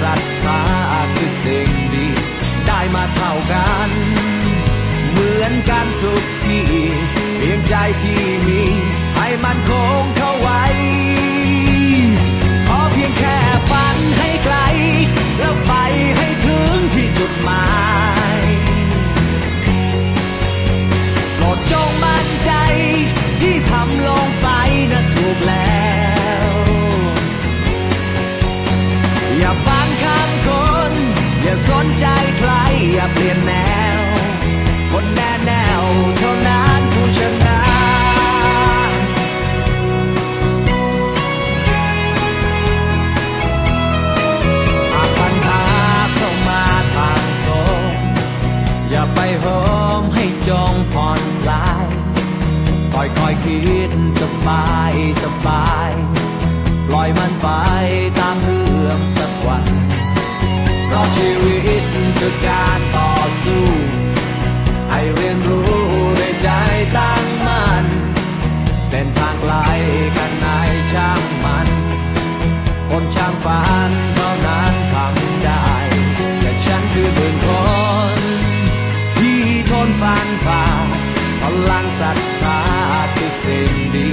ศรัทธาคือสิ่งดี ได้มาเท่ากัน เหมือนกันทุกที่เพียงใจที่มี ให้มันคง อย่าไปโหมให้จงผ่อนคลายค่อยคอยๆคิดสบายสบาย ปล่อยมันไปตามเรื ฟ้าพลังศรัทธาคือสิ่งดี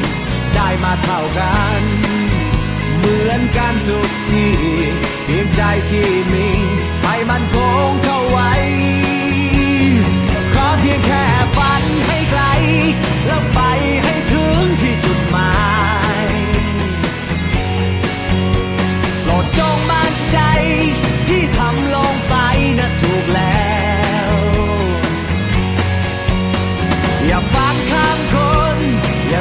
ได้มาเท่ากัน เหมือนกันทุกที่เพียงใจที่มี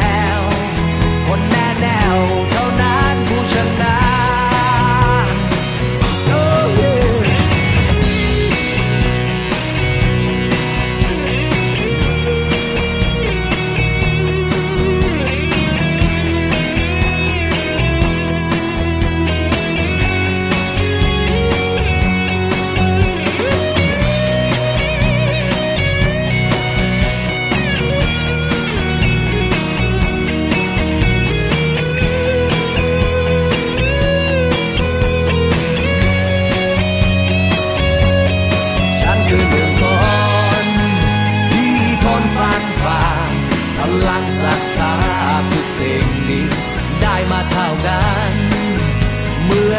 ว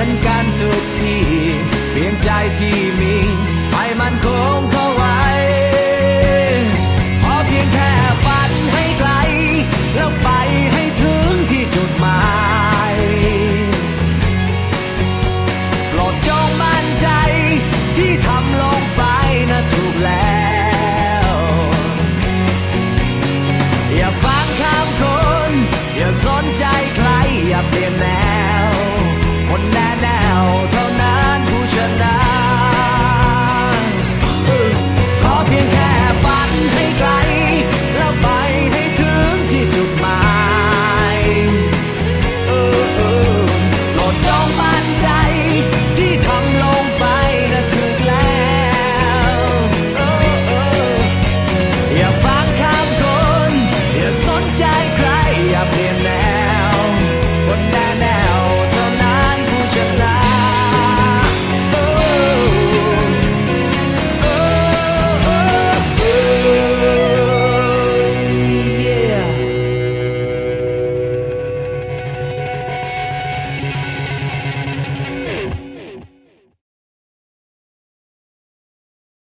อนกันทุกทีเพียงใจที่มีไห้มันคงเข้าไว้ พอเพียงแค่ฝันให้ไกล แล้วไปให้ถึงที่จุดหมายปลดจงมั่นใจที่ทำลงไปนะถูกแล้ว อย่าฟังคำคน อย่าสนใจใคร อย่าเปลี่ยนแนว